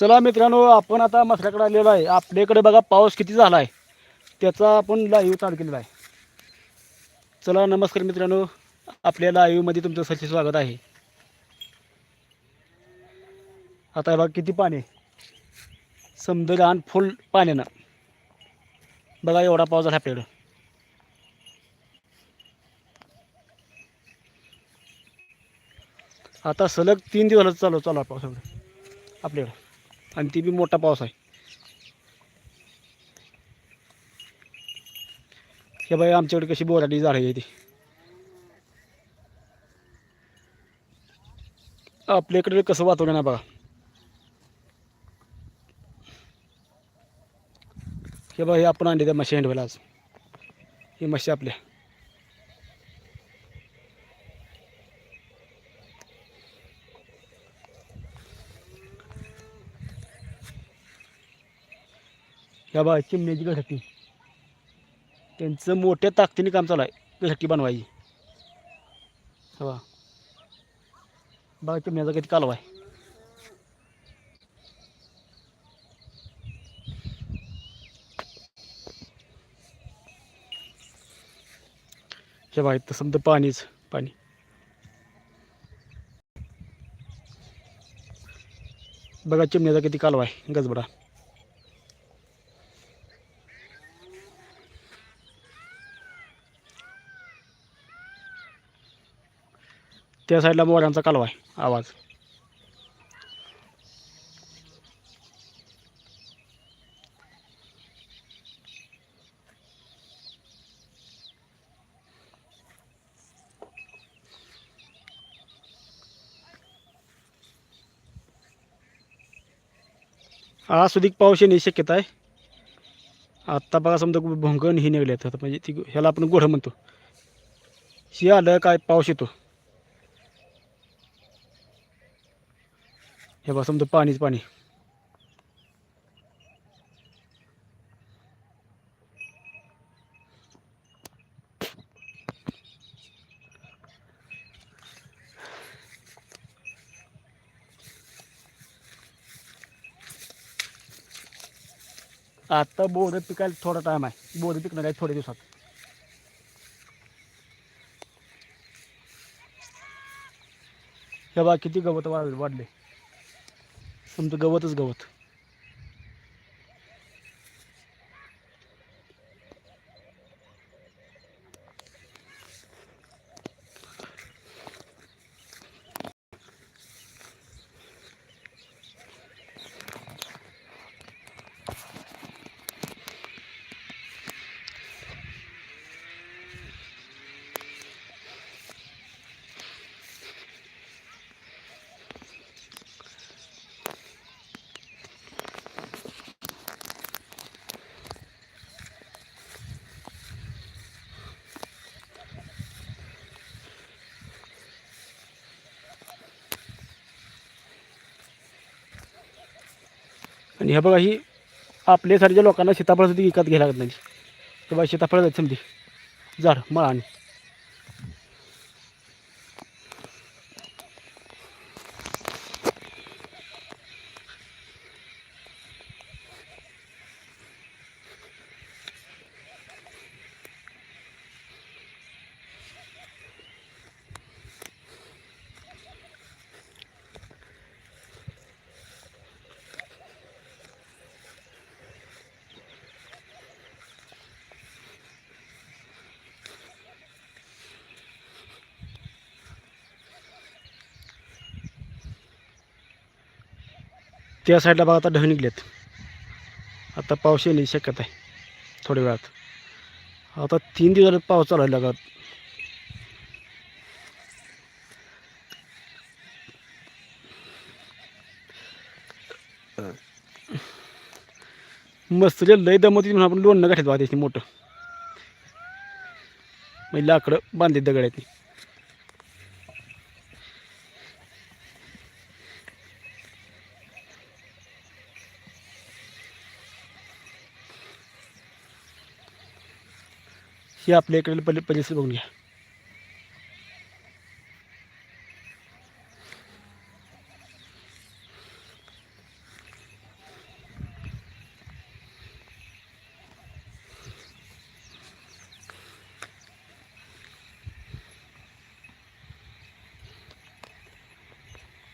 चला मित्रांनो आपण आता मसऱ्याकडे आलेलो आहे. आपल्याकडे बघा पाऊस किती झाला आहे त्याचा आपण लाईव्ह चालू केलेला आहे. चला नमस्कार मित्रांनो. आपल्या लाईव्हमध्ये तुमचं सचे स्वागत आहे. आता हे बघा किती पाणी. आहे. समजा लहान फुल पाण्यानं. बघा एवढा पाऊस झाला आपल्याकडं. आता सलग तीन दिवस चालू चालू पावसाकडे पाऊस आपल्याकडं. आणि ती बी मोठा पाऊस आहे. हे बाई आमच्याकडे कशी बोराटी झाडं आहे ती. आपल्याकडे कसं वातावरण आहे बघा. हे बघा हे आपण आणले त्या मशी हँडवेला आज. ही मशी आपल्या. ह्या बा चिमण्याची घरटी त्यांचं मोठ्या ताकदीने काम चालू आहे घरटी बनवायची. हे बघा चिमण्याचा किती कालवा आहे. हे बघा इथं समजा पाणीच पाणी. बघा चिमण्याचा किती कालवा आहे गजबडा. त्या साईडला मोऱ्यांचा कालवा आहे आवाज. आज सुधीक पाऊस येण्याची शक्यता आहे. आत्ता बघा समजा भोंगण ही निघले आहेत म्हणजे ती ह्याला आपण गोढं म्हणतो. ही आलं काय पाऊस येतो. हे बघा समजा पाणीच पाणी. आता बोध पिकायला थोडा टाइम आहे. बोध पिकणार आहे थोड्या दिवसात. हे बा किती गवत वाढले वाढले. समजा गवतच गवत आणि हे बघा ही आपल्यासारख्या लोकांना सीताफळासाठी विकत घ्यायला लागत नाही. ते बघा सीताफळ जायचं समधी झाड आणि त्या साईडला बघा आता ढग निघलेत. आता पाऊस येण्याची शक्यता आहे थोड्या वेळात. आता तीन दिवस पाऊस चालू आहे मस्त जे लय दमवती म्हणून आपण लोणनं गाठत बघा त्याची मोठं. म्हणजे लाकडं बांधले दगड आहेत ही आपल्या इकडे पल्ले परिस्थिती बघून घ्या.